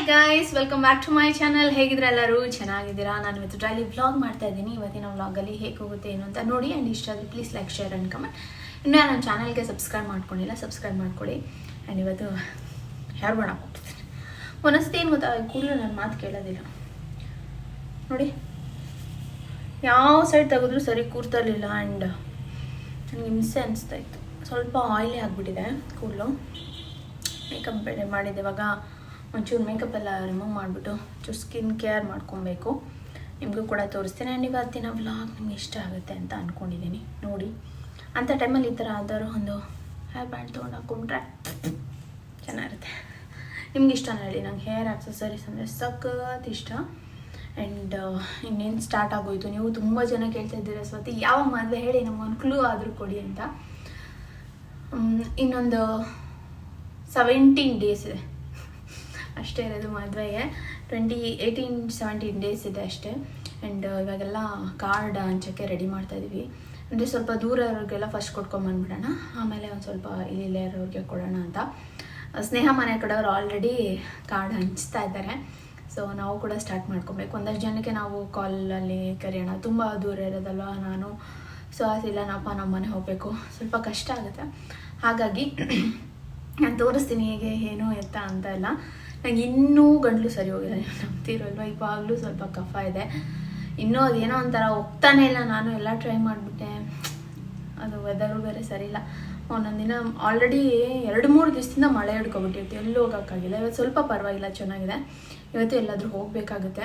Hi guys welcome back to my channel ಹೇಗಿದ್ರೆ ಎಲ್ಲರೂ? ಚೆನ್ನಾಗಿದ್ದೀರಾ? ನಾನು ಇವತ್ತು ಡೈಲಿ ವ್ಲಾಗ್ ಮಾಡ್ತಾ ಇದ್ದೀನಿ. ಇವತ್ತಿನ ವ್ಲಾಗಲ್ಲಿ ಹೇಗೆ ಹೋಗುತ್ತೆ ಏನು ಅಂತ ನೋಡಿ ಆ್ಯಂಡ್ ಇಷ್ಟ ಆದರೆ please like share and comment ಇನ್ನೂ ನನ್ನ ಚಾನಲ್ಗೆ ಸಬ್ಸ್ಕ್ರೈಬ್ ಮಾಡ್ಕೊಂಡಿಲ್ಲ ಸಬ್ಸ್ಕ್ರೈಬ್ ಮಾಡ್ಕೊಳ್ಳಿ ಆ್ಯಂಡ್ ಇವತ್ತು ಹೇರ್ ಮಾಡೋಕೆ ಹೋಗ್ತೀನಿ ಒಂದೊಂದ್ಸತಿ ಏನು ಗೊತ್ತಾ? ಕೂಡಲೂ ನನ್ನ ಮಾತು ಕೇಳೋದಿಲ್ಲ. ನೋಡಿ, ಯಾವ ಸೈಡ್ ತೆಗೆದ್ರೂ ಸರಿ ಕೂರ್ತಿರ್ಲಿಲ್ಲ ಆ್ಯಂಡ್ ನನಗೆ ಹಿಂಸೆ ಅನಿಸ್ತಾ ಇತ್ತು. ಸ್ವಲ್ಪ ಆಯಿಲಿ ಆಗಿಬಿಟ್ಟಿದೆ ಕೂದಲು ಮೇಕಪ್ ಬೇರೆ ಮಾಡಿದ್ದೆ ಇವಾಗ ಒಂಚೂರು ಮೇಕಪ್ ಎಲ್ಲ ರಿಮೂವ್ ಮಾಡಿಬಿಟ್ಟು ಒಂಚೂರು ಸ್ಕಿನ್ ಕೇರ್ ಮಾಡ್ಕೊಬೇಕು. ನಿಮಗೂ ಕೂಡ ತೋರಿಸ್ತೀನಿ. ಆ್ಯಂಡ್ ಇವತ್ತಿನ ವ್ಲಾಗ್ ನಿಮ್ಗೆ ಇಷ್ಟ ಆಗುತ್ತೆ ಅಂತ ಅಂದ್ಕೊಂಡಿದ್ದೀನಿ ನೋಡಿ ಅಂಥ ಟೈಮಲ್ಲಿ ಈ ಥರ ಆದರೂ ಒಂದು ಹೇರ್ ಬ್ಯಾಂಡ್ ತೊಗೊಂಡು ಹಾಕೊಂಡ್ರೆ ಚೆನ್ನಾಗಿರುತ್ತೆ. ನಿಮ್ಗೆ ಇಷ್ಟ ಹೇಳಿ. ನಂಗೆ ಹೇರ್ ಆಕ್ಸಸರೀಸ್ ಅಂದರೆ ಸಖತ್ ಇಷ್ಟ. ಆ್ಯಂಡ್ ಇನ್ನೇನು ಸ್ಟಾರ್ಟ್ ಆಗೋಯ್ತು? ನೀವು ತುಂಬ ಜನ ಕೇಳ್ತಾ ಇದ್ದೀರ ಸ್ವತಿ. ಯಾವ ಮದುವೆ ಹೇಳಿ ನಮಗೊಂದು ಕ್ಲೂ ಆದರೂ ಕೊಡಿ ಅಂತ. ಇನ್ನೊಂದು ಸೆವೆಂಟೀನ್ ಡೇಸ್ ಇದೆ. ಅಷ್ಟೇ ಇರೋದು ಮದುವೆಗೆ ಟ್ವೆಂಟಿ ಏಯ್ಟೀನ್ ಸೆವೆಂಟೀನ್ ಡೇಸ್ ಇದೆ ಅಷ್ಟೇ. ಆ್ಯಂಡ್ ಇವಾಗೆಲ್ಲ ಕಾರ್ಡ್ ಹಂಚೋಕ್ಕೆ ರೆಡಿ ಮಾಡ್ತಾ ಇದೀವಿ. ಅಂದರೆ ಸ್ವಲ್ಪ ದೂರ ಇರೋರಿಗೆಲ್ಲ ಫಸ್ಟ್ ಕೊಟ್ಕೊಂಬಂದ್ಬಿಡೋಣ ಆಮೇಲೆ ಒಂದು ಸ್ವಲ್ಪ ಇಲ್ಲಿ ಇರೋರಿಗೆ ಕೊಡೋಣ ಅಂತ. ಸ್ನೇಹ ಮನೆ ಕಡೆಯವರು ಆಲ್ರೆಡಿ ಕಾರ್ಡ್ ಹಂಚ್ತಾ ಇದ್ದಾರೆ. ಸೊ ನಾವು ಕೂಡ ಸ್ಟಾರ್ಟ್ ಮಾಡ್ಕೊಬೇಕು. ಒಂದಷ್ಟು ಜನಕ್ಕೆ ನಾವು ಕಾಲಲ್ಲಿ ಕರೆಯೋಣ. ತುಂಬ ದೂರ ಇರೋದಲ್ವ ನಾನು? ಸೊ ಅದಿಲ್ಲ ನಪ್ಪ ನಮ್ಮ ಮನೆ ಹೋಗಬೇಕು. ಸ್ವಲ್ಪ ಕಷ್ಟ ಆಗುತ್ತೆ. ಹಾಗಾಗಿ, ನಾನು ತೋರಿಸ್ತೀನಿ ಹೇಗೆ, ಏನು ಎತ್ತ ಅಂತ ಎಲ್ಲ. ನಂಗೆ ಇನ್ನೂ ಗಂಟ್ಲು ಸರಿ ಹೋಗಿಲ್ಲ, ನೀವು ನಂಬ್ತಿರಲ್ವ? ಇವಾಗಲೂ ಸ್ವಲ್ಪ ಕಫ ಇದೆ. ಇನ್ನೂ ಅದೇನೋ ಒಂಥರ ಹೋಗ್ತಾನೆ ಇಲ್ಲ, ನಾನು ಎಲ್ಲ ಟ್ರೈ ಮಾಡಿಬಿಟ್ಟೆ. ಅದು ವೆದರು ಬೇರೆ ಸರಿ ಇಲ್ಲ. ಒಂದೊಂದು ದಿನ ಆಲ್ರೆಡಿ ಎರಡು ಮೂರು ದಿವಸದಿಂದ ಮಳೆ ಹಿಡ್ಕೊಬಿಟ್ಟಿರ್ತೀವಿ ಎಲ್ಲೂ ಹೋಗೋಕ್ಕಾಗಿಲ್ಲ. ಇವತ್ತು ಸ್ವಲ್ಪ ಪರವಾಗಿಲ್ಲ, ಚೆನ್ನಾಗಿದೆ. ಇವತ್ತು ಎಲ್ಲಾದರೂ ಹೋಗಬೇಕಾಗುತ್ತೆ.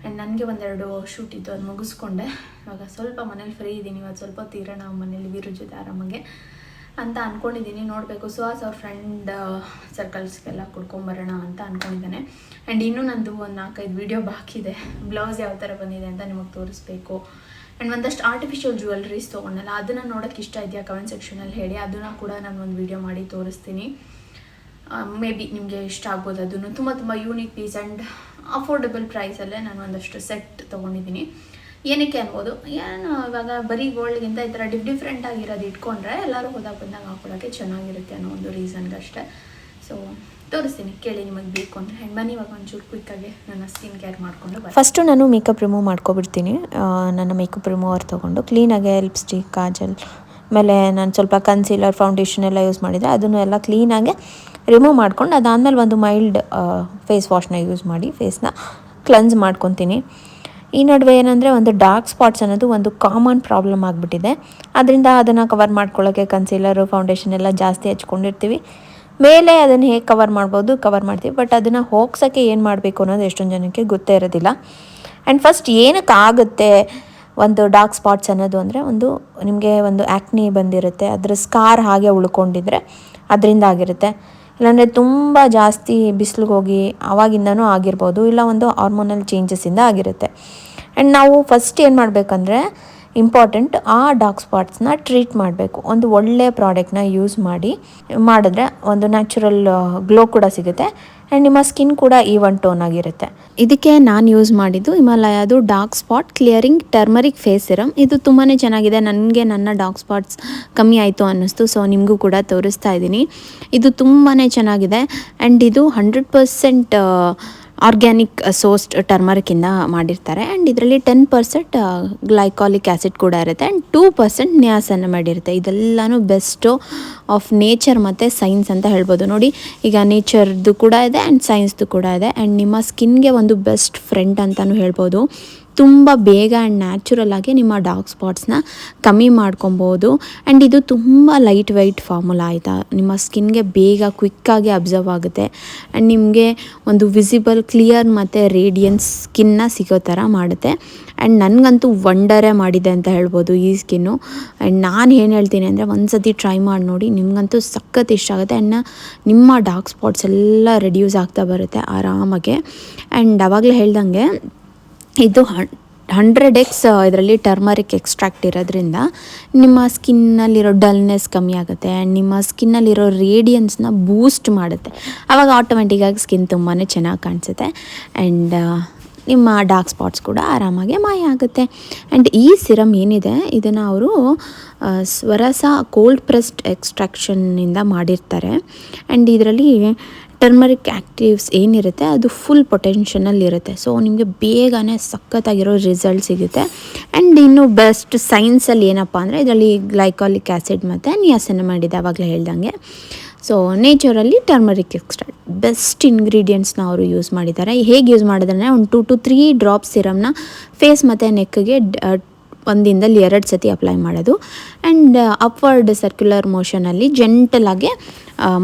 ಆ್ಯಂಡ್ ನನಗೆ ಒಂದೆರಡು ಶೂಟ್ ಇತ್ತು, ಅದು ಮುಗಿಸ್ಕೊಂಡೆ. ಇವಾಗ ಸ್ವಲ್ಪ ಮನೇಲಿ ಫ್ರೀ ಇದ್ದೀನಿ ಇವತ್ತು ಸ್ವಲ್ಪ ತೀರೋಣ ಮನೇಲಿ ವೀರ ಜೊತೆ ಆರಾಮಾಗೆ. ಅಂತ ಅಂದ್ಕೊಂಡಿದ್ದೀನಿ ನೋಡಬೇಕು. ಸುಹಾಸ್ ಅವ್ರ ಫ್ರೆಂಡ್ ಸರ್ಕಲ್ಸ್ಗೆಲ್ಲ ಕುಡ್ಕೊಂಬರೋಣ ಅಂತ ಅಂದ್ಕೊಂಡಿದ್ದಾನೆ ಆ್ಯಂಡ್ ಇನ್ನೂ ನಂದು ಒಂದು ನಾಲ್ಕೈದು ವೀಡಿಯೋ ಬಾಕಿದೆ ಬ್ಲೌಸ್ ಯಾವ ಥರ ಬಂದಿದೆ ಅಂತ ನಿಮಗೆ ತೋರಿಸ್ಬೇಕು. ಆ್ಯಂಡ್ ಒಂದಷ್ಟು ಆರ್ಟಿಫಿಷಿಯಲ್ ಜ್ಯುವೆಲ್ರೀಸ್ ತೊಗೊಂಡಲ್ಲ, ಅದನ್ನು ನೋಡೋಕ್ಕೆ ಇಷ್ಟ ಇದೆಯಾ ಕಮೆಂಟ್ ಸೆಕ್ಷನಲ್ಲಿ ಹೇಳಿ. ಅದನ್ನು ಕೂಡ ನಾನು ಒಂದು ವೀಡಿಯೋ ಮಾಡಿ ತೋರಿಸ್ತೀನಿ. ಮೇ ಬಿ ನಿಮಗೆ ಇಷ್ಟ ಆಗ್ಬೋದು ಅದನ್ನು. ತುಂಬ ತುಂಬ ಯೂನಿಕ್ ಪೀಸ್ ಆ್ಯಂಡ್ ಅಫೋರ್ಡೆಬಲ್ ಪ್ರೈಸಲ್ಲೇ ನಾನು ಒಂದಷ್ಟು ಸೆಟ್ ತೊಗೊಂಡಿದ್ದೀನಿ. ಏನಕ್ಕೆ ಅನ್ಬೋದು? ಏನು ಇವಾಗ ಬರೀ ಗೋಲ್ಡ್ಗಿಂತ ಈ ಥರ ಡಿಫ್ ಡಿಫ್ರೆಂಟ್ ಆಗಿರೋದು ಇಟ್ಕೊಂಡ್ರೆ ಎಲ್ಲರೂ ಹೋದಾಗ ಬಂದಾಗ ಹಾಕೊಳ್ಳೋಕ್ಕೆ ಚೆನ್ನಾಗಿರುತ್ತೆ ಅನ್ನೋ ಒಂದು ರೀಸನ್ಗೆ ಅಷ್ಟೇ. ಸೊ ತೋರಿಸ್ತೀನಿ, ಕೇಳಿ ನಿಮಗೆ ಬೇಕು ಅಂದರೆ ಆ್ಯಂಡ್ ಬನ್ನಿ ಇವಾಗ ಒಂಚೂರು ಕ್ವಿಕ್ಕಾಗಿ ನನ್ನ ಸ್ಕಿನ್ ಕೇರ್ ಮಾಡಿಕೊಂಡು ಫಸ್ಟು ನಾನು ಮೇಕಪ್ ರಿಮೂವ್ ಮಾಡ್ಕೊಬಿಡ್ತೀನಿ. ನನ್ನ ಮೇಕಪ್ ರಿಮೂವರ್ ತೊಗೊಂಡು ಕ್ಲೀನಾಗೆ ಲಿಪ್ಸ್ಟಿಕ್ ಕಾಜಲ್, ಆಮೇಲೆ ನಾನು ಸ್ವಲ್ಪ ಕನ್ಸೀಲರ್ ಫೌಂಡೇಶನ್ ಎಲ್ಲ ಯೂಸ್ ಮಾಡಿದೆ ಅದನ್ನು ಎಲ್ಲ ಕ್ಲೀನಾಗೆ ರಿಮೂವ್ ಮಾಡ್ಕೊಂಡು ಅದಾದಮೇಲೆ ಒಂದು ಮೈಲ್ಡ್ ಫೇಸ್ ವಾಶ್ನ ಯೂಸ್ ಮಾಡಿ ಫೇಸ್ನ ಕ್ಲನ್ಸ್ ಮಾಡ್ಕೊತೀನಿ. ಈ ನಡುವೆ ಏನಂದರೆ ಒಂದು ಡಾರ್ಕ್ ಸ್ಪಾಟ್ಸ್ ಅನ್ನೋದು ಒಂದು ಕಾಮನ್ ಪ್ರಾಬ್ಲಮ್ ಆಗಿಬಿಟ್ಟಿದೆ. ಅದರಿಂದ ಅದನ್ನು ಕವರ್ ಮಾಡ್ಕೊಳ್ಳೋಕ್ಕೆ ಕನ್ಸೀಲರು ಫೌಂಡೇಶನ್ ಎಲ್ಲ ಜಾಸ್ತಿ ಹಚ್ಕೊಂಡಿರ್ತೀವಿ. ಮೇಲೆ ಅದನ್ನು ಹೇಗೆ ಕವರ್ ಮಾಡ್ಬೋದು ಕವರ್ ಮಾಡ್ತೀವಿ. ಬಟ್ ಅದನ್ನು ಹೋಗ್ಸೋಕ್ಕೆ ಏನು ಮಾಡಬೇಕು ಅನ್ನೋದು ಎಷ್ಟೊಂದು ಜನಕ್ಕೆ ಗೊತ್ತೇ ಇರೋದಿಲ್ಲ. ಆ್ಯಂಡ್ ಫಸ್ಟ್ ಏನಕ್ಕೆ ಆಗುತ್ತೆ ಒಂದು ಡಾರ್ಕ್ ಸ್ಪಾಟ್ಸ್ ಅನ್ನೋದು ಅಂದರೆ ಒಂದು ನಿಮಗೆ ಒಂದು ಆ್ಯಕ್ನಿ ಬಂದಿರುತ್ತೆ, ಅದರ ಸ್ಕಾರ್ ಹಾಗೆ ಉಳ್ಕೊಂಡಿದ್ರೆ ಅದರಿಂದ ಆಗಿರುತ್ತೆ. ಇಲ್ಲಾಂದರೆ ತುಂಬ ಜಾಸ್ತಿ ಬಿಸಿಲಿಗೆ ಹೋಗಿ ಆವಾಗಿಂದನೂ ಆಗಿರ್ಬೋದು, ಇಲ್ಲ ಒಂದು ಹಾರ್ಮೋನಲ್ ಚೇಂಜಸ್ಸಿಂದ ಆಗಿರುತ್ತೆ. ಆ್ಯಂಡ್ ನಾವು ಫಸ್ಟ್ ಏನು ಮಾಡಬೇಕಂದ್ರೆ ಇಂಪಾರ್ಟೆಂಟ್ ಆ ಡಾರ್ಕ್ ಸ್ಪಾಟ್ಸ್ನ ಟ್ರೀಟ್ ಮಾಡಬೇಕು. ಒಂದು ಒಳ್ಳೆಯ ಪ್ರಾಡಕ್ಟ್ನ ಯೂಸ್ ಮಾಡಿ, ಮಾಡಿದ್ರೆ ಒಂದು ನ್ಯಾಚುರಲ್ ಗ್ಲೋ ಕೂಡ ಸಿಗುತ್ತೆ. ಆ್ಯಂಡ್ ನಿಮ್ಮ ಸ್ಕಿನ್ ಕೂಡ ಈವನ್ ಟೋನ್ ಆಗಿರುತ್ತೆ. ಇದಕ್ಕೆ ನಾನು ಯೂಸ್ ಮಾಡಿದ್ದು ಹಿಮಾಲಯದು dark spot clearing turmeric face serum ಇದು ತುಂಬಾ ಚೆನ್ನಾಗಿದೆ. ನನಗೆ ನನ್ನ ಡಾರ್ಕ್ ಸ್ಪಾಟ್ಸ್ ಕಮ್ಮಿ ಆಯಿತು ಅನ್ನಿಸ್ತು ಸೊ ನಿಮಗೂ ಕೂಡ ತೋರಿಸ್ತಾ ಇದ್ದೀನಿ. ಇದು ತುಂಬಾ ಚೆನ್ನಾಗಿದೆ. ಆ್ಯಂಡ್ ಇದು ಹಂಡ್ರೆಡ್ ಪರ್ಸೆಂಟ್ ಆರ್ಗ್ಯಾನಿಕ್ ಸೋಸ್ಟ್ ಟರ್ಮರಿಕಿಂದ ಮಾಡಿರ್ತಾರೆ. ಆ್ಯಂಡ್ ಇದರಲ್ಲಿ ಟೆನ್ ಪರ್ಸೆಂಟ್ ಗ್ಲೈಕಾಲಿಕ್ ಆ್ಯಸಿಡ್ ಕೂಡ ಇರುತ್ತೆ. ಆ್ಯಂಡ್ ಟೂ ಪರ್ಸೆಂಟ್ ನ್ಯಾಸನ್ನು ಮಾಡಿರುತ್ತೆ. ಇದೆಲ್ಲನೂ ಬೆಸ್ಟು ಆಫ್ ನೇಚರ್ ಮತ್ತು ಸೈನ್ಸ್ ಅಂತ ಹೇಳ್ಬೋದು. ನೋಡಿ, ಈಗ ನೇಚರ್ದು ಕೂಡ ಇದೆ ಆ್ಯಂಡ್ ಸೈನ್ಸ್ದು ಕೂಡ ಇದೆ. ಆ್ಯಂಡ್ ನಿಮ್ಮ ಸ್ಕಿನ್ಗೆ ಒಂದು ಬೆಸ್ಟ್ ಫ್ರೆಂಡ್ ಅಂತಲೂ ಹೇಳ್ಬೋದು. ತುಂಬ ಬೇಗ ಆ್ಯಂಡ್ ನ್ಯಾಚುರಲ್ ಆಗಿ ನಿಮ್ಮ ಡಾರ್ಕ್ ಸ್ಪಾಟ್ಸ್ನ ಕಮ್ಮಿ ಮಾಡ್ಕೊಬೋದು. ಆ್ಯಂಡ್ ಇದು ತುಂಬ ಲೈಟ್ ವೆಯ್ಟ್ ಫಾರ್ಮುಲಾ ಆಯಿತಾ? ನಿಮ್ಮ ಸ್ಕಿನ್ಗೆ ಬೇಗ ಕ್ವಿಕ್ಕಾಗಿ ಅಬ್ಸರ್ವ್ ಆಗುತ್ತೆ. ಆ್ಯಂಡ್ ನಿಮಗೆ ಒಂದು ವಿಸಿಬಲ್ ಕ್ಲಿಯರ್ ಮತ್ತು ರೇಡಿಯನ್ಸ್ ಸ್ಕಿನ್ನ ಸಿಗೋ ಥರ ಮಾಡುತ್ತೆ. ಆ್ಯಂಡ್ ನನಗಂತೂ ವಂಡರೇ ಮಾಡಿದೆ ಅಂತ ಹೇಳ್ಬೋದು ಈ ಸ್ಕಿನ್ನು ಆ್ಯಂಡ್ ನಾನು ಏನು ಹೇಳ್ತೀನಿ ಅಂದರೆ ಒಂದು ಸತಿ ಟ್ರೈ ಮಾಡಿ ನೋಡಿ ನಿಮಗಂತೂ ಸಖತ್ ಇಷ್ಟ ಆಗುತ್ತೆ. ಆ್ಯಂಡ್ ನಿಮ್ಮ ಡಾರ್ಕ್ ಸ್ಪಾಟ್ಸ್ ಎಲ್ಲ ರೆಡ್ಯೂಸ್ ಆಗ್ತಾ ಬರುತ್ತೆ ಆರಾಮಾಗೆ. ಆ್ಯಂಡ್ ಅವಾಗಲೇ ಹೇಳ್ದಂಗೆ ಇದು ಹಂಡ್ರೆಡ್ ಎಕ್ಸ್ ಇದರಲ್ಲಿ ಟರ್ಮರಿಕ್ ಎಕ್ಸ್ಟ್ರಾಕ್ಟ್ ಇರೋದ್ರಿಂದ ನಿಮ್ಮ ಸ್ಕಿನ್ನಲ್ಲಿರೋ ಡಲ್ನೆಸ್ ಕಮ್ಮಿ ಆಗುತ್ತೆ ಆ್ಯಂಡ್ ನಿಮ್ಮ ಸ್ಕಿನ್ನಲ್ಲಿರೋ ರೇಡಿಯನ್ಸ್ನ ಬೂಸ್ಟ್ ಮಾಡುತ್ತೆ. ಆವಾಗ ಆಟೋಮೆಟಿಕ್ಕಾಗಿ ಸ್ಕಿನ್ ತುಂಬಾ ಚೆನ್ನಾಗಿ ಕಾಣಿಸುತ್ತೆ ಆ್ಯಂಡ್ ನಿಮ್ಮ ಡಾರ್ಕ್ ಸ್ಪಾಟ್ಸ್ ಕೂಡ ಆರಾಮಾಗಿ ಮಾಯ ಆಗುತ್ತೆ. ಆ್ಯಂಡ್ ಈ ಸಿರಮ್ ಏನಿದೆ, ಇದನ್ನು ಅವರು ಸ್ವರಸ ಕೋಲ್ಡ್ ಪ್ರೆಸ್ಡ್ ಎಕ್ಸ್ಟ್ರಾಕ್ಷನ್ನಿಂದ ಮಾಡಿರ್ತಾರೆ. ಆ್ಯಂಡ್ ಇದರಲ್ಲಿ ಟರ್ಮರಿಕ್ ಆ್ಯಕ್ಟಿವ್ಸ್ ಏನಿರುತ್ತೆ, ಅದು ಫುಲ್ ಪೊಟೆನ್ಷನಲ್ಲಿ ಇರುತ್ತೆ ಸೊ ನಿಮಗೆ ಬೇಗನೆ ಸಖತ್ತಾಗಿರೋ ರಿಸಲ್ಟ್ ಸಿಗುತ್ತೆ. ಆ್ಯಂಡ್ ಇನ್ನು ಬೆಸ್ಟ್ ಸೈನ್ಸಲ್ಲಿ ಏನಪ್ಪ ಅಂದರೆ, ಇದರಲ್ಲಿ ಗ್ಲೈಕಾಲಿಕ್ ಆ್ಯಸಿಡ್ ಮತ್ತು ನಿಯಾಸನ ಮಾಡಿದೆ ಆವಾಗಲೇ ಹೇಳ್ದಂಗೆ. ಸೊ ನೇಚರಲ್ಲಿ ಟರ್ಮರಿಕ್ ಎಕ್ಸ್ಟ್ರಾ ಬೆಸ್ಟ್ ಇಂಗ್ರೀಡಿಯೆಂಟ್ಸ್ನ ಅವರು ಯೂಸ್ ಮಾಡಿದ್ದಾರೆ. ಹೇಗೆ ಯೂಸ್ ಮಾಡಿದ್ರೆ ಒಂದು ಟು ಟು ತ್ರೀ ಡ್ರಾಪ್ ಸಿರಮ್ನ ಫೇಸ್ ಮತ್ತು ನೆಕ್ಗೆ ಒಂದಿಂದಲ್ಲಿ ಎರಡು ಸತಿ ಅಪ್ಲೈ ಮಾಡೋದು. ಆ್ಯಂಡ್ ಅಪ್ವರ್ಡ್ ಸರ್ಕ್ಯುಲರ್ ಮೋಷನಲ್ಲಿ ಜೆಂಟಲಾಗಿ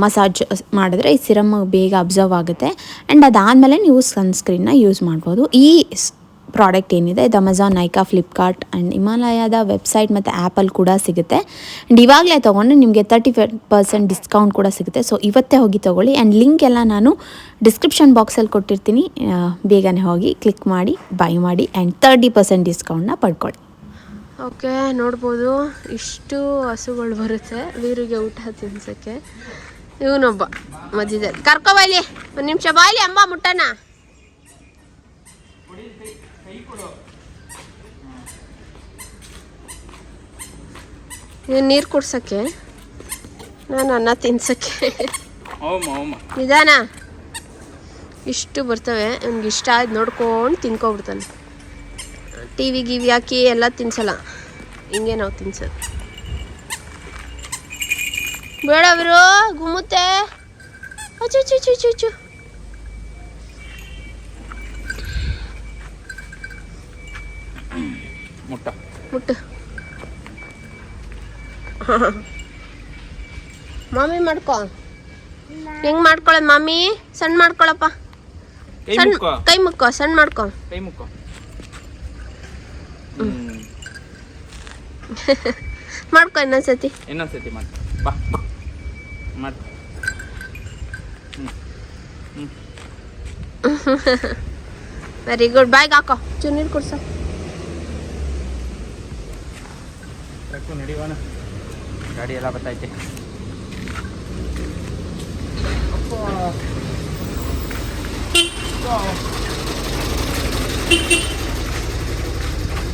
ಮಸಾಜ್ ಮಾಡಿದ್ರೆ ಈ ಸಿರಮ್ ಬೇಗ ಅಬ್ಸರ್ವ್ ಆಗುತ್ತೆ. ಆ್ಯಂಡ್ ಅದಾದಮೇಲೆ ನೀವು ಸನ್ಸ್ಕ್ರೀನ್ನ ಯೂಸ್ ಮಾಡ್ಬೋದು. ಈ ಪ್ರಾಡಕ್ಟ್ ಏನಿದೆ, ಇದು ಅಮೆಝಾನ್ ನೈಕಾ ಫ್ಲಿಪ್ಕಾರ್ಟ್ ಆ್ಯಂಡ್ ಹಿಮಾಲಯದ ವೆಬ್ಸೈಟ್ ಮತ್ತು ಆ್ಯಪಲ್ಲಿ ಕೂಡ ಸಿಗುತ್ತೆ. ಆ್ಯಂಡ್ ಇವಾಗಲೇ ತೊಗೊಂಡು ನಿಮಗೆ ತರ್ಟಿ ಫೈವ್ ಪರ್ಸೆಂಟ್ ಡಿಸ್ಕೌಂಟ್ ಕೂಡ ಸಿಗುತ್ತೆ. ಸೊ ಇವತ್ತೇ ಹೋಗಿ ತೊಗೊಳ್ಳಿ. ಆ್ಯಂಡ್ ಲಿಂಕ್ ಎಲ್ಲ ನಾನು ಡಿಸ್ಕ್ರಿಪ್ಷನ್ ಬಾಕ್ಸಲ್ಲಿ ಕೊಟ್ಟಿರ್ತೀನಿ. ಬೇಗನೆ ಹೋಗಿ ಕ್ಲಿಕ್ ಮಾಡಿ ಬೈ ಮಾಡಿ ಆ್ಯಂಡ್ ತರ್ಟಿ ಪರ್ಸೆಂಟ್ ಡಿಸ್ಕೌಂಟ್ನ ಪಡ್ಕೊಳ್ಳಿ. ಓಕೆ ನೋಡ್ಬೋದು. ಇಷ್ಟು ಹಸುಗಳು ಬರುತ್ತೆ. ವೀರಿಗೆ ಊಟ ತಿನ್ಸಕ್ಕೆ. ಇವನೊಬ್ಬ ಮಧ್ಯದಲ್ಲಿ. ಕರ್ಕೊ ಬಾಯ್ಲಿ ಒಂದು ನಿಮಿಷ ಬಾಯ್ಲಿ ಅಮ್ಮ ಮುಟ್ಟನ ನೀರು ಕುಡ್ಸಕ್ಕೆ ನಾನು ಅನ್ನ ತಿನ್ಸಕ್ಕೆ. ನಿಧಾನ. ಇಷ್ಟು ಬರ್ತವೆ ಅವ್ನಿಗೆ ಇಷ್ಟ ಆಯ್ತು ನೋಡ್ಕೊಂಡು ತಿನ್ಕೊಬಿಡ್ತಾನೆ. ಟಿ ವಿ ಗಿವಿ ಹಾಕಿ ಎಲ್ಲ ತಿನ್ಸಲ್ಲ. ಹಿಂಗೆ ನಾವು ತಿನ್ಸೋದು. ಬೇಡ ಅವರು ಗುಮ್ಮುತ್ತೆ. ಅಚ್ಚು ಚು ಚು ಚು ಚು ಮುಟ್ಟ. ಮುಟ್ಟು. ಮಾಮಿ ಮಾಡ್ಕೊ. ಹೆಂಗ್ ಮಾಡ್ಕೊಳ ಮಾಮಿ? ಸಣ್ಣ ಮಾಡ್ಕೊಳಪ್ಪ. ಕೈ ಸಣ್ಣ ಕೈ ಮುಕ್ಕೋ ಸಣ್ಣ ಮಾಡ್ಕೊ. ಕೈ ಮುಕ್ಕೋ ಮಾಡ್ಕೊ ಇನ್ನೊಂದ್ಸತಿ. ಇನ್ನೊಂದ್ಸತಿ ಮಾಡ್ಕೊ. ಬಾ. ಮಾಡಿ ವೆರಿ ಗುಡ್ ಬಾಯ್ಗೆ ಹಾಕೋ. ಚೂರು ನೀರು ಕುಡ್ಸೋ. ನಡಿಯೋಣ. ಗಾಡಿ ಎಲ್ಲ ಬರ್ತೈತೆ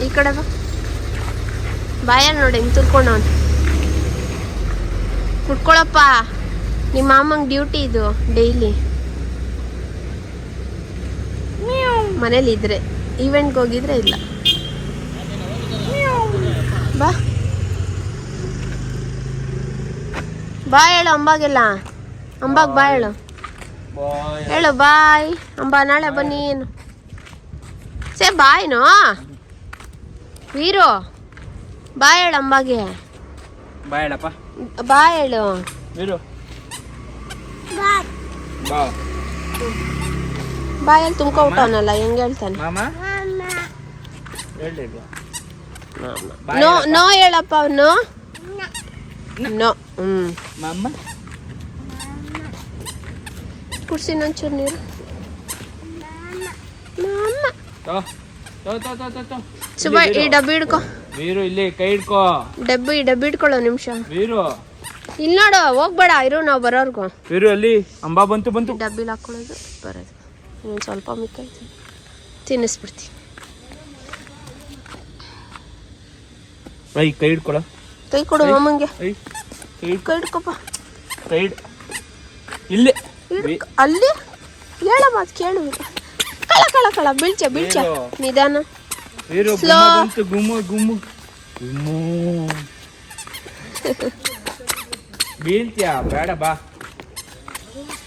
ಈ ಕಡೆ ಬಾ. ಬಾಯ ನೋಡಿ ಹಿಂಗೆ ತಿರ್ಕೊಂಡು ಕುಟ್ಕೊಳಪ್ಪ ನಿಮ್ಮ ಮಾಮಂಗ್ ಡ್ಯೂಟಿ ಇದು ಡೈಲಿ ಮನೇಲಿ ಇದ್ರೆ ಈವೆಂಟ್ಗೆ ಹೋಗಿದ್ರೆ ಇಲ್ಲ. ಬಾ. ಬಾ ಹೇಳು ಅಂಬಾಗೆಲ್ಲ. ಅಂಬಾಗ್ ಬಾ ಹೇಳು. ಹೇಳು ಬಾಯ್. ಅಂಬಾ ನಾಳೆ ಬನ್ನಿ ಏನು ಸೇ ಬಾಯ್ನೋ? ವೀರು ಬಾ ಹೇಳು ಅಂಬಾಗೆ. ಬಾ ಹೇಳಪ್ಪ. ಬಾ ಹೇಳು. ವೀರು. ಬಾ ಬಾಯಲ್ಲಿ ತುಂಬ್ಕೊಬಿಟ್ಟವನಲ್ಲ ಹೆಂಗ್ ಹೇಳ್ತಾನೆ ಮಾಮ ಬಾಯ್ ನೋ ನೋ ಹೇಳಪ್ಪ ಅವನು ನೋ ಹ್ಮ್ ಮಾಮ ಕುಡ್ಸಿ ಒಂಚೂರು ನೀರು ಸುಬ ಈ ಡಬ್ಬಿ ಹಿಡ್ಕೊ ವೀರು ಇಲ್ಲಿ ಕೈ ಹಿಡ್ಕೋ ಡಬ್ಬಿ ಈ ಡಬ್ಬಿ ಹಿಡ್ಕೊಳ್ಳೋ ನಿಮಿಷ ವೀರು ಇಲ್ಲಿ ನೋಡು ಹೋಗ್ಬೇಡ ಇರು ನಾವು ಬರೋರ್ಗು. ಇರು ಅಲ್ಲಿ ಅಂಬಾ ಬಂತು ಬಂತು. ಡಬ್ಬಿಲಿ ಹಾಕೊಳ್ಳೋದು ಬರೋದು. ಇನ್ನೊಂದು ಸ್ವಲ್ಪ ಮಿಕ್ಕೈತೆ ತಿನ್ನಿಸ್ಬಿಡ್ತೀನಿ. ಬೈ ಕೈ ಹಿಡ್ಕೊಳ. ಕೈ ಕೊಡು ಅಮ್ಮಂಗೆ ಕೈ ಕೈ ಕೈ ಹಿಡ್ಕೊಪ್ಪ. ಕೈ ಹಿಡ್ ಇಲ್ಲೇ. ಹಿಡ್ಕೊ. ಅಲ್ಲಿ? ಹೇಳ ಮಾತು ಕೇಳು. ಕಳ ಕಳ ಕಳ ಬೀಳ್ಚ ಬೀಳ್ಚ. ಏನು? ನಿಧಾನ. ಗುಮ್ಮ ಬಂತು ಗುಮ್ಮು ಗುಮ್ಮು. ಗುಮ್ಮು. ಬೀಳ್ತೀಯಾ? ಬೇಡ ಬಾ.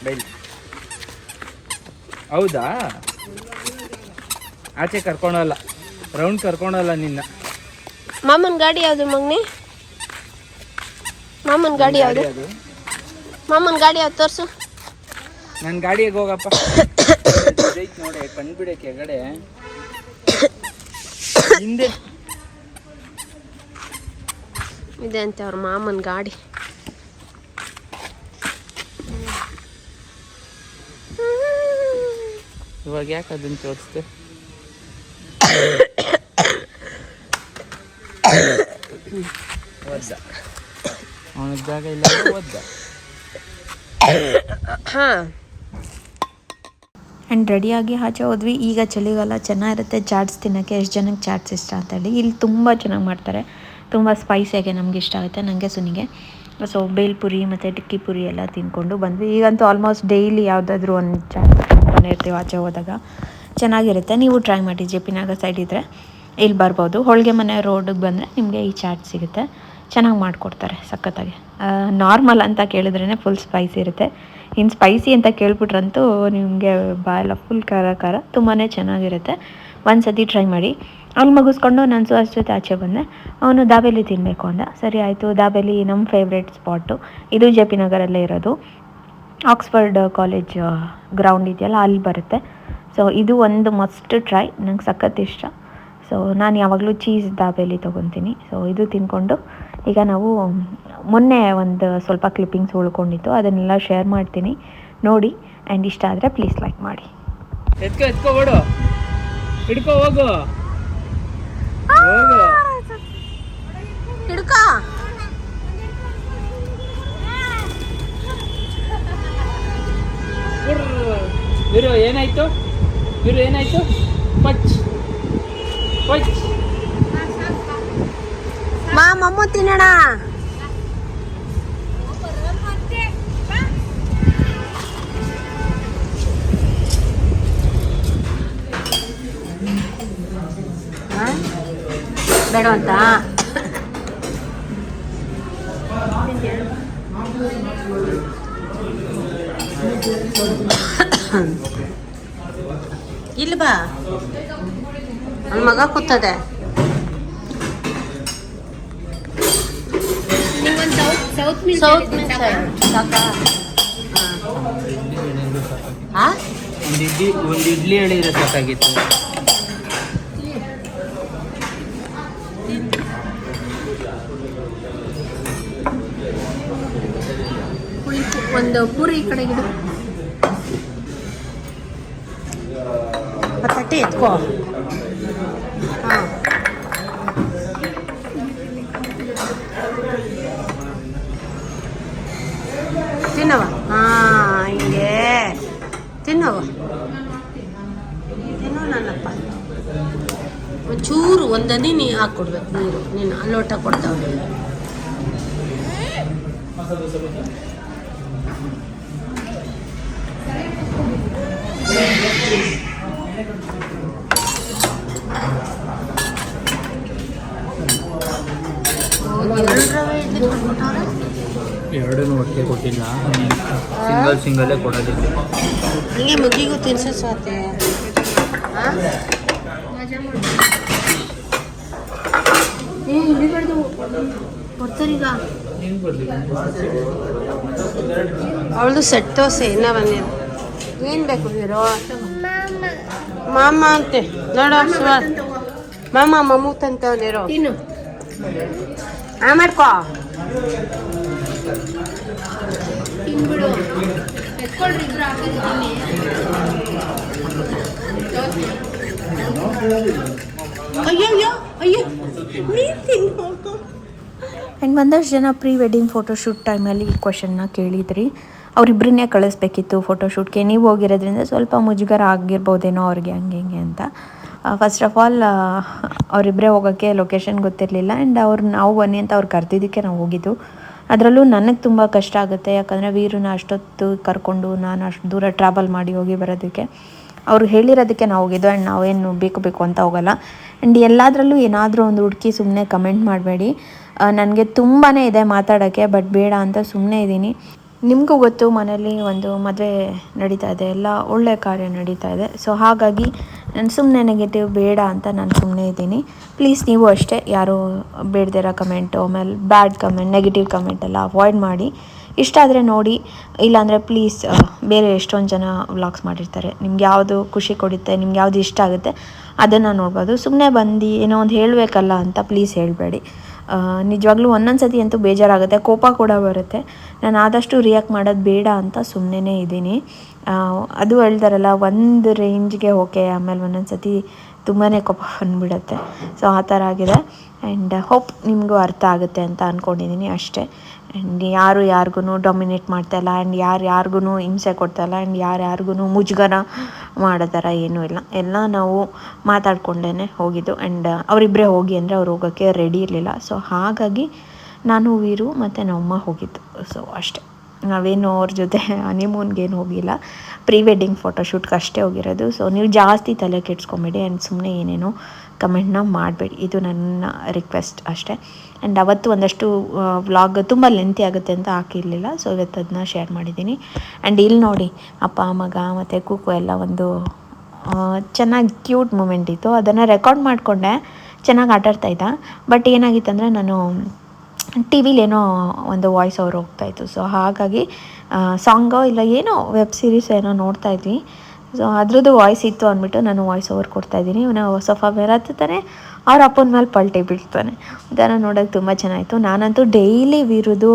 ಬೈಲ್. ಹೌದಾ? ಆಚೆ ಕರ್ಕೊಂಡಲ್ಲ. ರೌಂಡ್ ಕರ್ಕೊಂಡಲ್ಲ ನಿನ್ನ. ಮಾಮನ್ ಗಾಡಿ ಯಾವುದು ಮಗ್ನಿ? ಮಾಮನ್ ಗಾಡಿ ಯಾವುದು? ಮಾಮನ ಮಾಮನ್ ಗಾಡಿ ಯಾವ್ದು ತೋರ್ಸು. ನನ್ನ ಗಾಡಿಗೆ ಹೋಗಪ್ಪ. ನೋಡಿ ಕಂಡ್ಬಿಡೆ ಕೆಳಗಡೆ ಹಿಂದೆ ಇದೆ ಅಂತೆ ಅವ್ರ ಮಾಮನ್ ಗಾಡಿ. ಇವಾಗ ಯಾಕೆ ಅದನ್ನ ತೋರಿಸ್ತೆ ಒದ್ದ ಅವನ ಜಾಗ ಇಲ್ಲ ಒದ್ದ ಆ್ಯಂಡ್ ರೆಡಿಯಾಗಿ ಆಚೆ ಹೋದ್ವಿ. ಈಗ ಚಳಿಗಾಲ ಚೆನ್ನಾಗಿರುತ್ತೆ ಚಾಟ್ಸ್ ತಿನ್ನೋಕ್ಕೆ ಎಷ್ಟು ಜನಕ್ಕೆ ಚಾಟ್ಸ್ ಇಷ್ಟ ಅಂತ ಹೇಳಿ. ಇಲ್ಲಿ ತುಂಬ ಚೆನ್ನಾಗಿ ಮಾಡ್ತಾರೆ. ತುಂಬ ಸ್ಪೈಸಿಯಾಗೆ ನಮಗೆ ಇಷ್ಟ ಆಗುತ್ತೆ. ನನಗೆ ಸುನಿಗೆ. ಸೊ ಬೇಲ್ಪುರಿ ಮತ್ತು ಟಿಕ್ಕಿ ಪುರಿ ಎಲ್ಲ ತಿನ್ಕೊಂಡು ಬಂದ್ವಿ. ಈಗಂತೂ ಆಲ್ಮೋಸ್ಟ್ ಡೈಲಿ ಯಾವುದಾದ್ರೂ ಒಂದು ಚಾಟ್ ಇರ್ತೀವಿ ಆಚೆ ಹೋದಾಗ. ಚೆನ್ನಾಗಿರುತ್ತೆ. ನೀವು ಟ್ರೈ ಮಾಡಿ ಜೆ ಪಿ ನಗರ್ ಸೈಡ್ ಇದ್ದರೆ ಇಲ್ಲಿ ಬರ್ಬೋದು. ಹೋಳಿಗೆ ಮನೆ ರೋಡಿಗೆ ಬಂದರೆ ನಿಮಗೆ ಈ ಚಾಟ್ ಸಿಗುತ್ತೆ. ಚೆನ್ನಾಗಿ ಮಾಡಿಕೊಡ್ತಾರೆ ಸಖತ್ತಾಗಿ. ನಾರ್ಮಲ್ ಅಂತ ಕೇಳಿದ್ರೇ ಫುಲ್ ಸ್ಪೈಸಿ ಇರುತ್ತೆ. ಇನ್ನು ಸ್ಪೈಸಿ ಅಂತ ಕೇಳ್ಬಿಟ್ರಂತೂ ನಿಮಗೆ ಬಾಯಲ್ಲ ಫುಲ್ ಖಾರ ಖಾರ ತುಂಬಾ ಚೆನ್ನಾಗಿರುತ್ತೆ. ಒಂದು ಸತಿ ಟ್ರೈ ಮಾಡಿ. ಅಲ್ಲಿ ಮುಗಿಸ್ಕೊಂಡು ನಾನು ಸುಹಾಸ್ ಜೊತೆ ಆಚೆ ಬಂದೆ. ಅವನು ದಾಬೇಲಿ ತಿನ್ನಬೇಕು ಅಂದ. ಸರಿ ಆಯಿತು, ದಾಬೇಲಿ ನಮ್ಮ ಫೇವ್ರೇಟ್ ಸ್ಪಾಟು ಇದು ಜೆ ಪಿ ನಗರಲ್ಲೇ ಇರೋದು. ಆಕ್ಸ್ಫರ್ಡ್ ಕಾಲೇಜ್ ಗ್ರೌಂಡ್ ಇದೆಯಲ್ಲ, ಅಲ್ಲಿ ಬರುತ್ತೆ. ಸೊ ಇದು ಒಂದು ಮಸ್ಟ್ ಟ್ರೈ ನಂಗೆ ಸಖತ್ ಇಷ್ಟ. ಸೊ ನಾನು ಯಾವಾಗಲೂ ಚೀಸ್ ದಾಬೇಲಿ ತೊಗೊತೀನಿ. ಸೊ ಇದು ತಿಂದ್ಕೊಂಡು ಈಗ ನಾವು, ಮೊನ್ನೆ ಒಂದು ಸ್ವಲ್ಪ ಕ್ಲಿಪ್ಪಿಂಗ್ಸ್ ಉಳ್ಕೊಂಡಿತ್ತು. ಅದನ್ನೆಲ್ಲ ಶೇರ್ ಮಾಡ್ತೀನಿ. ನೋಡಿ. ಆ್ಯಂಡ್ ಇಷ್ಟ ಆದರೆ ಪ್ಲೀಸ್ ಲೈಕ್ ಮಾಡಿ. ಎತ್ಕೋ ಎತ್ಕೋ ಹಿಡ್ಕೋ, ಹೋಗು. ಹಿಡ್ಕ. ವಿರು ಏನಾಯ್ತು? ವಿರು ಏನಾಯ್ತು? ಪಚ್. ಪಚ್. ಮಾ ಮಮ್ಮ ತಿನ್ನೋಣ. ಬೇಡವಂತ ಇಲ್ಲ ಬಾ. ನನ್ನ ಮಗ ಕೂತದೆ. ಸೌತ್ ಸಾಕಾ ಹಾ ಒಂದು ಇಡ್ಲಿ ಒಂದು ಇಡ್ಲಿ ಹೇಳಿದ್ರೆ ಸಾಕಾಗಿತ್ತು. ಒಂದು ಪೂರಿ ಈ ಕಡೆಗೆ ಇಡು. ಆ ತಟ್ಟೆ ಎತ್ಕೋ. ಹಾಂ. ತಿನ್ನವ ಹಾಂ ಹಿಂಗೆ. ತಿನ್ನವ ತಿನ್ನೋ ನನ್ನಪ್ಪ. ಒಂಚೂರು ಒಂದನಿ ನೀ ಹಾಕ್ಕೊಡ್ಬೇಕು ನೀರು. ನೀನು ಅಲ್ಲೋಟ ಕೊಡ್ತಾವೆ ಎರಡೂ ಒಟ್ಟಿಗೆ ಕೊಟ್ಟಿಲ್ಲ. ಸಿಂಗಲ್ ಸಿಂಗಲ್ಲೇ ಕೊಡೋದಿಲ್ಲ ಹಂಗೆ ಮುಗಿಗೂ ತಿನ್ಸೋ ಸಾಧ್ಯ. ಅವಳದು ಸೆಟ್ ದೋಸೆ ಇನ್ನ ಬಂದಿಲ್ಲ ಏನು ಬೇಕು ವೀರು ಮಾಮ ಅಂತೆ. ನೋಡು ಶಿವ ಮಾಮ ಮಮ್ಮೂ ತಂತವನಿರೋ ತಿನ್ನು. ಆ ಮಾಡ್ಕೋ. ಅಯ್ಯೋ ಅಯ್ಯೋ ಅಯ್ಯೋ. ನೀನ್ ತಿನ್ನು ಆ್ಯಂಡ್ ಒಂದಷ್ಟು ಜನ ಪ್ರೀ ವೆಡ್ಡಿಂಗ್ ಫೋಟೋಶೂಟ್ ಟೈಮಲ್ಲಿ ಈ ಕ್ವಶನ್ನ ಕೇಳಿದ್ರಿ. ಅವರಿಬ್ಬರನ್ನೇ ಕಳಿಸ್ಬೇಕಿತ್ತು ಫೋಟೋಶೂಟ್ಗೆ. ನೀವು ಹೋಗಿರೋದ್ರಿಂದ ಸ್ವಲ್ಪ ಮುಜುಗರ ಆಗಿರ್ಬೋದೇನೋ ಅವ್ರಿಗೆ, ಹಂಗೆ ಹಿಂಗೆ ಅಂತ. ಫಸ್ಟ್ ಆಫ್ ಆಲ್ ಅವರಿಬ್ಬರೇ ಹೋಗೋಕ್ಕೆ ಲೊಕೇಶನ್ ಗೊತ್ತಿರಲಿಲ್ಲ ಆ್ಯಂಡ್ ಅವ್ರು, ನಾವು ಬನ್ನಿ ಅಂತ ಅವ್ರು ಕರೆದಿದ್ದಕ್ಕೆ ನಾವು ಹೋಗಿದ್ದು. ಅದರಲ್ಲೂ ನನಗೆ ತುಂಬ ಕಷ್ಟ ಆಗುತ್ತೆ, ಯಾಕಂದರೆ ವೀರನ್ನ ಅಷ್ಟೊತ್ತು ಕರ್ಕೊಂಡು ನಾನು ಅಷ್ಟು ದೂರ ಟ್ರಾವೆಲ್ ಮಾಡಿ ಹೋಗಿ ಬರೋದಕ್ಕೆ. ಅವ್ರು ಹೇಳಿರೋದಕ್ಕೆ ನಾವು ಹೋಗಿದ್ದು ಆ್ಯಂಡ್ ನಾವೇನು ಬೇಕು ಬೇಕು ಅಂತ ಹೋಗಲ್ಲ. ಆ್ಯಂಡ್ ಎಲ್ಲಾದರಲ್ಲೂ ಏನಾದರೂ ಒಂದು ಹುಡುಕಿ ಸುಮ್ಮನೆ ಕಮೆಂಟ್ ಮಾಡಬೇಡಿ. ನನಗೆ ತುಂಬಾ ಇದೆ ಮಾತಾಡೋಕ್ಕೆ ಬಟ್ ಬೇಡ ಅಂತ ಸುಮ್ಮನೆ ಇದ್ದೀನಿ. ನಿಮಗೂ ಗೊತ್ತು ಮನೇಲಿ ಒಂದು ಮದುವೆ ನಡೀತಾ ಇದೆ, ಎಲ್ಲ ಒಳ್ಳೆ ಕಾರ್ಯ ನಡೀತಾ ಇದೆ. ಸೊ ಹಾಗಾಗಿ ನಾನು ಸುಮ್ಮನೆ ನೆಗೆಟಿವ್ ಬೇಡ ಅಂತ ನಾನು ಸುಮ್ಮನೆ ಇದ್ದೀನಿ. ಪ್ಲೀಸ್ ನೀವು ಅಷ್ಟೇ ಯಾರು ಬೇಡದಿರೋ ಕಮೆಂಟು ಆಮೇಲೆ ಬ್ಯಾಡ್ ಕಮೆಂಟ್ ನೆಗೆಟಿವ್ ಕಮೆಂಟ್ ಎಲ್ಲ ಅವಾಯ್ಡ್ ಮಾಡಿ. ಇಷ್ಟ ಆದರೆ ನೋಡಿ, ಇಲ್ಲಾಂದರೆ ಪ್ಲೀಸ್ ಬೇರೆ ಎಷ್ಟೊಂದು ಜನ ವ್ಲಾಗ್ಸ್ ಮಾಡಿರ್ತಾರೆ. ನಿಮ್ಗೆ ಯಾವುದು ಖುಷಿ ಕೊಡುತ್ತೆ, ನಿಮ್ಗೆ ಯಾವುದು ಇಷ್ಟ ಆಗುತ್ತೆ, ಅದನ್ನು ನೋಡ್ಬೋದು. ಸುಮ್ಮನೆ ಬಂದು ಏನೋ ಒಂದು ಹೇಳಬೇಕಲ್ಲ ಅಂತ ಪ್ಲೀಸ್ ಹೇಳಬೇಡಿ. ನಿಜವಾಗ್ಲೂ ಒಂದೊಂದು ಸತಿ ಅಂತೂ ಬೇಜಾರಾಗುತ್ತೆ, ಕೋಪ ಕೂಡ ಬರುತ್ತೆ. ನಾನು ಆದಷ್ಟು ರಿಯಾಕ್ಟ್ ಮಾಡೋದು ಬೇಡ ಅಂತ ಸುಮ್ಮನೆ ಇದ್ದೀನಿ. ಅದು ಹೇಳ್ತಾರಲ್ಲ ಒಂದು ರೇಂಜ್ಗೆ ಓಕೆ ಆಮೇಲೆ ಒಂದೊಂದು ಸತಿ ತುಂಬಾ ಕೋಪ ಬಂದ್ಬಿಡುತ್ತೆ. ಸೊ ಆ ಥರ ಆಗಿದೆ. ಆ್ಯಂಡ್ ಹೋಪ್ ನಿಮಗೂ ಅರ್ಥ ಆಗುತ್ತೆ ಅಂತ ಅಂದ್ಕೊಂಡಿದ್ದೀನಿ ಅಷ್ಟೇ. ಆ್ಯಂಡ್ ಯಾರು ಯಾರಿಗೂ ಡೊಮಿನೇಟ್ ಮಾಡ್ತಾಯಿಲ್ಲ ಆ್ಯಂಡ್ ಯಾರು ಯಾರಿಗೂ ಹಿಂಸೆ ಕೊಡ್ತಾಯಿಲ್ಲ ಆ್ಯಂಡ್ ಯಾರು ಯಾರಿಗೂ ಮುಜುಗರ ಮಾಡೋ ಥರ ಏನೂ ಇಲ್ಲ. ಎಲ್ಲ ನಾವು ಮಾತಾಡ್ಕೊಂಡೇ ಹೋಗಿದ್ದು. ಆ್ಯಂಡ್ ಅವರಿಬ್ಬರೇ ಹೋಗಿ ಅಂದರೆ ಅವ್ರು ಹೋಗೋಕ್ಕೆ ರೆಡಿ ಇರಲಿಲ್ಲ. ಸೊ ಹಾಗಾಗಿ ನಾನು, ವೀರು ಮತ್ತು ನಮ್ಮಮ್ಮ ಹೋಗಿದ್ದು. ಸೊ ಅಷ್ಟೇ. ನಾವೇನು ಅವ್ರ ಜೊತೆ ಹನಿಮೂನ್ಗೇನು ಹೋಗಿಲ್ಲ. ಪ್ರೀ ವೆಡ್ಡಿಂಗ್ ಫೋಟೋಶೂಟ್ಗೆ ಅಷ್ಟೇ ಹೋಗಿರೋದು. ಸೊ ನೀವು ಜಾಸ್ತಿ ತಲೆ ಕೆಡ್ಸ್ಕೊಬೇಡಿ ಆ್ಯಂಡ್ ಸುಮ್ಮನೆ ಏನೇನೋ ಕಮೆಂಟ್ನ ಮಾಡಬೇಡಿ. ಇದು ನನ್ನ ರಿಕ್ವೆಸ್ಟ್ ಅಷ್ಟೇ. ಆ್ಯಂಡ್ ಅವತ್ತು ಒಂದಷ್ಟು ವ್ಲಾಗ್ ತುಂಬ ಲೆಂತಿ ಆಗುತ್ತೆ ಅಂತ ಹಾಕಿರಲಿಲ್ಲ ಸೊ ಇವತ್ತು ಅದನ್ನ ಶೇರ್ ಮಾಡಿದ್ದೀನಿ. ಆ್ಯಂಡ್ ಇಲ್ಲಿ ನೋಡಿ, ಅಪ್ಪ, ಮಗ ಮತ್ತು ಕೂಕು ಎಲ್ಲ ಒಂದು ಚೆನ್ನಾಗಿ ಕ್ಯೂಟ್ ಮೂಮೆಂಟ್ ಇತ್ತು. ಅದನ್ನು ರೆಕಾರ್ಡ್ ಮಾಡಿಕೊಂಡೆ. ಚೆನ್ನಾಗಿ ಆಟಾಡ್ತಾ ಇದ್ದ. ಬಟ್ ಏನಾಗಿತ್ತಂದರೆ ನಾನು ಟಿ ವಿಲೇನೋ ಒಂದು ವಾಯ್ಸ್ ಓವರ್ ಹೋಗ್ತಾಯಿತ್ತು ಸೊ ಹಾಗಾಗಿ ಸಾಂಗೋ ಇಲ್ಲ ಏನೋ ವೆಬ್ ಸೀರೀಸ್ ಏನೋ ನೋಡ್ತಾ ಇದ್ವಿ. ಸೊ ಅದ್ರದ್ದು ವಾಯ್ಸ್ ಇತ್ತು ಅಂದ್ಬಿಟ್ಟು ನಾನು ವಾಯ್ಸ್ ಓವರ್ ಕೊಡ್ತಾಯಿದ್ದೀನಿ ಇವನು ಸೋಫಾ ಮೇಲೆ ಹತ್ತುತ್ತಾನೆ, ಅವ್ರ ಅಪ್ಪನ ಮೇಲೆ ಪಲ್ಟಿ ಬೀಳ್ತಾನೆ. ಅದನ್ನು ನೋಡೋಕೆ ತುಂಬ ಚೆನ್ನಾಗಿತ್ತು. ನಾನಂತೂ ಡೈಲಿ ವಿರುದು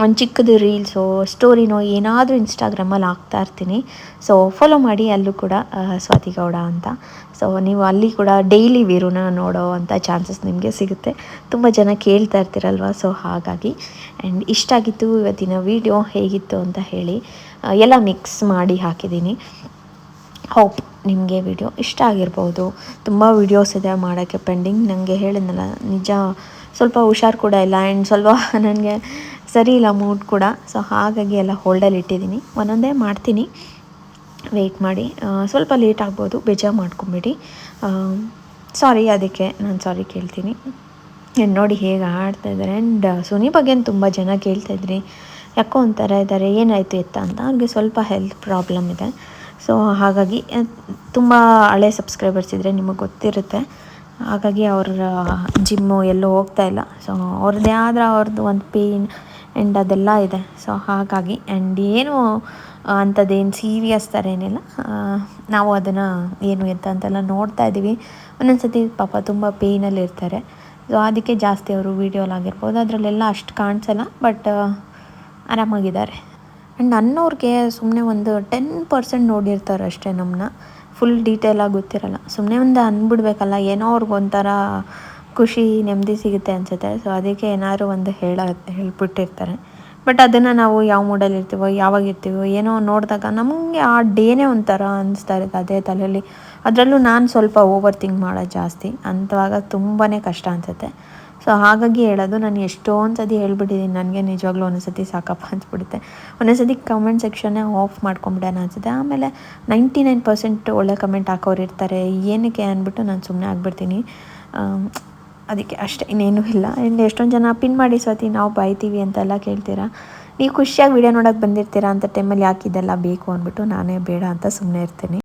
ಒಂದು ಚಿಕ್ಕದು ರೀಲ್ಸೋ, ಸ್ಟೋರಿನೋ ಏನಾದರೂ ಇನ್ಸ್ಟಾಗ್ರಾಮಲ್ಲಿ ಹಾಕ್ತಾ ಇರ್ತೀನಿ. ಸೊ ಫಾಲೋ ಮಾಡಿ ಅಲ್ಲೂ ಕೂಡ ಸ್ವಾತಿ ಗೌಡ ಅಂತ. ಸೊ ನೀವು ಅಲ್ಲಿ ಕೂಡ ಡೈಲಿ ವೀರುನ ನೋಡೋ ಅಂಥ ಚಾನ್ಸಸ್ ನಿಮಗೆ ಸಿಗುತ್ತೆ. ತುಂಬ ಜನ ಕೇಳ್ತಾ ಇರ್ತೀರಲ್ವ? ಸೊ ಹಾಗಾಗಿ. ಆ್ಯಂಡ್ ಇಷ್ಟ ಆಗಿತ್ತು ಇವತ್ತಿನ ವೀಡಿಯೋ ಹೇಗಿತ್ತು ಅಂತ ಹೇಳಿ ಎಲ್ಲ ಮಿಕ್ಸ್ ಮಾಡಿ ಹಾಕಿದ್ದೀನಿ. ಹೋಪ್ ನಿಮಗೆ ವಿಡಿಯೋ ಇಷ್ಟ ಆಗಿರ್ಬೋದು. ತುಂಬ ವೀಡಿಯೋಸ್ ಇದೆ ಮಾಡೋಕ್ಕೆ ಪೆಂಡಿಂಗ್ ನನಗೆ ಹೇಳಿದ್ನಲ್ಲ, ನಿಜ ಸ್ವಲ್ಪ ಹುಷಾರು ಕೂಡ ಇಲ್ಲ. ಆ್ಯಂಡ್ ಸ್ವಲ್ಪ ನನಗೆ ಸರಿ ಇಲ್ಲ ಮೂಡ್ ಕೂಡ. ಸೊ ಹಾಗಾಗಿ ಎಲ್ಲ ಹೋಲ್ಡಲ್ಲಿ ಇಟ್ಟಿದ್ದೀನಿ. ಒಂದೊಂದೇ ಮಾಡ್ತೀನಿ. ವೆಯ್ಟ್ ಮಾಡಿ. ಸ್ವಲ್ಪ ಲೇಟ್ ಆಗ್ಬೋದು. ಬೇಜಾರು ಮಾಡ್ಕೊಂಬಿಡಿ. ಸಾರಿ ಅದಕ್ಕೆ ನಾನು ಸಾರಿ ಕೇಳ್ತೀನಿ. ನೋಡಿ ಹೇಗೆ ಆಡ್ತಾ ಇದ್ದಾರೆ ಆ್ಯಂಡ್ ಸುನಿ ಬಗ್ಗೆ ತುಂಬ ಜನ ಕೇಳ್ತಾಯಿದ್ರಿ ಯಾಕೋ ಒಂಥರ ಇದ್ದಾರೆ ಏನಾಯಿತು ಎತ್ತ ಅಂತ. ಅವ್ರಿಗೆ ಸ್ವಲ್ಪ ಹೆಲ್ತ್ ಪ್ರಾಬ್ಲಮ್ ಇದೆ. ಸೊ ಹಾಗಾಗಿ ತುಂಬ ಹಳೆ ಸಬ್ಸ್ಕ್ರೈಬರ್ಸ್ ಇದ್ದರೆ ನಿಮಗೆ ಗೊತ್ತಿರುತ್ತೆ. ಹಾಗಾಗಿ ಅವ್ರ ಜಿಮ್ಮು ಎಲ್ಲೂ ಹೋಗ್ತಾ ಇಲ್ಲ. ಸೊ ಅವ್ರದ್ದೇ ಆದ್ರೆ ಅವ್ರದ್ದು ಒಂದು ಪೇಯ್ನ್ ಆ್ಯಂಡ್ ಅದೆಲ್ಲ ಇದೆ. ಸೊ ಹಾಗಾಗಿ ಆ್ಯಂಡ್ ಏನು ಅಂಥದ್ದೇನು ಸೀರಿಯಸ್ ಥರ ಏನಿಲ್ಲ. ನಾವು ಅದನ್ನು ಏನು ಎತ್ತ ಅಂತೆಲ್ಲ ನೋಡ್ತಾ ಇದ್ದೀವಿ. ಒಂದೊಂದು ಸತಿ ಪಾಪ ತುಂಬ ಪೇಯ್ನಲ್ಲಿ ಇರ್ತಾರೆ. ಸೊ ಅದಕ್ಕೆ ಜಾಸ್ತಿ ಅವರು ವೀಡಿಯೋಲಾಗಿರ್ಬೋದು ಅದರಲ್ಲೆಲ್ಲ ಅಷ್ಟು ಕಾಣಿಸಲ್ಲ ಬಟ್ ಆರಾಮಾಗಿದ್ದಾರೆ. ಆ್ಯಂಡ್ ಅನ್ನೋರಿಗೆ ಸುಮ್ಮನೆ ಒಂದು ಟೆನ್ ಪರ್ಸೆಂಟ್ ನೋಡಿರ್ತಾರೆ ಅಷ್ಟೇ ನಮ್ಮನ್ನ ಫುಲ್ ಡೀಟೇಲಾಗಿ ಗೊತ್ತಿರಲ್ಲ. ಸುಮ್ಮನೆ ಒಂದು ಅಂದ್ಬಿಡ್ಬೇಕಲ್ಲ, ಏನೋ ಅವ್ರಿಗೊಂಥರ ಖುಷಿ, ನೆಮ್ಮದಿ ಸಿಗುತ್ತೆ ಅನಿಸುತ್ತೆ. ಸೊ ಅದಕ್ಕೆ ಏನಾದ್ರು ಒಂದು ಹೇಳ, ಹೇಳ್ಬಿಟ್ಟಿರ್ತಾರೆ. ಬಟ್ ಅದನ್ನು ನಾವು ಯಾವ ಮೂಡಲ್ಲಿ ಇರ್ತೀವೋ, ಯಾವಾಗ ಇರ್ತೀವೋ, ಏನೋ ನೋಡಿದಾಗ ನಮಗೆ ಆ ಡೇನೇ ಒಂಥರ ಅನಿಸ್ತಾ ಇರುತ್ತೆ. ಅದೇ ತಲೆಯಲ್ಲಿ. ಅದರಲ್ಲೂ ನಾನು ಸ್ವಲ್ಪ ಓವರ್ ಥಿಂಕ್ ಮಾಡೋದು ಜಾಸ್ತಿ. ಅಂಥವಾಗ ತುಂಬಾ ಕಷ್ಟ ಅನಿಸುತ್ತೆ. ಸೊ ಹಾಗಾಗಿ ಹೇಳೋದು, ನಾನು ಎಷ್ಟೊಂದು ಸತಿ ಹೇಳ್ಬಿಟ್ಟಿದ್ದೀನಿ. ನನಗೆ ನಿಜವಾಗ್ಲೂ ಒಂದೊಂದು ಸಾಕಪ್ಪ ಅನ್ಸ್ಬಿಡುತ್ತೆ. ಒಂದೊಂದು ಸತಿ ಕಮೆಂಟ್ ಸೆಕ್ಷನ್ನೇ ಆಫ್ ಮಾಡ್ಕೊಂಬಿಡೋಣ ಅನ್ಸುತ್ತೆ. ಆಮೇಲೆ ನೈಂಟಿ ನೈನ್ ಪರ್ಸೆಂಟ್ ಒಳ್ಳೆ ಕಮೆಂಟ್ ಹಾಕೋರು ಇರ್ತಾರೆ ಏನಕ್ಕೆ ಅಂದ್ಬಿಟ್ಟು ನಾನು ಸುಮ್ಮನೆ ಆಗ್ಬಿಡ್ತೀನಿ. ಅದಕ್ಕೆ ಅಷ್ಟೇ, ಇನ್ನೇನೂ ಇಲ್ಲ. ಇನ್ನು ಎಷ್ಟೊಂದು ಜನ ಪಿನ್ ಮಾಡಿ, ಸ್ವಾತಿ, ನಾವು ಬೈತೀವಿ ಅಂತೆಲ್ಲ ಕೇಳ್ತೀರಾ? ನೀವು ಖುಷಿಯಾಗಿ ವಿಡಿಯೋ ನೋಡೋಕೆ ಬಂದಿರ್ತೀರಾ ಅಂತ ಟೈಮಲ್ಲಿ ಯಾಕೆ ಇದೆಲ್ಲ ಬೇಕು ಅಂದ್ಬಿಟ್ಟು ನಾನೇ ಬೇಡ ಅಂತ ಸುಮ್ಮನೆ ಇರ್ತೀನಿ.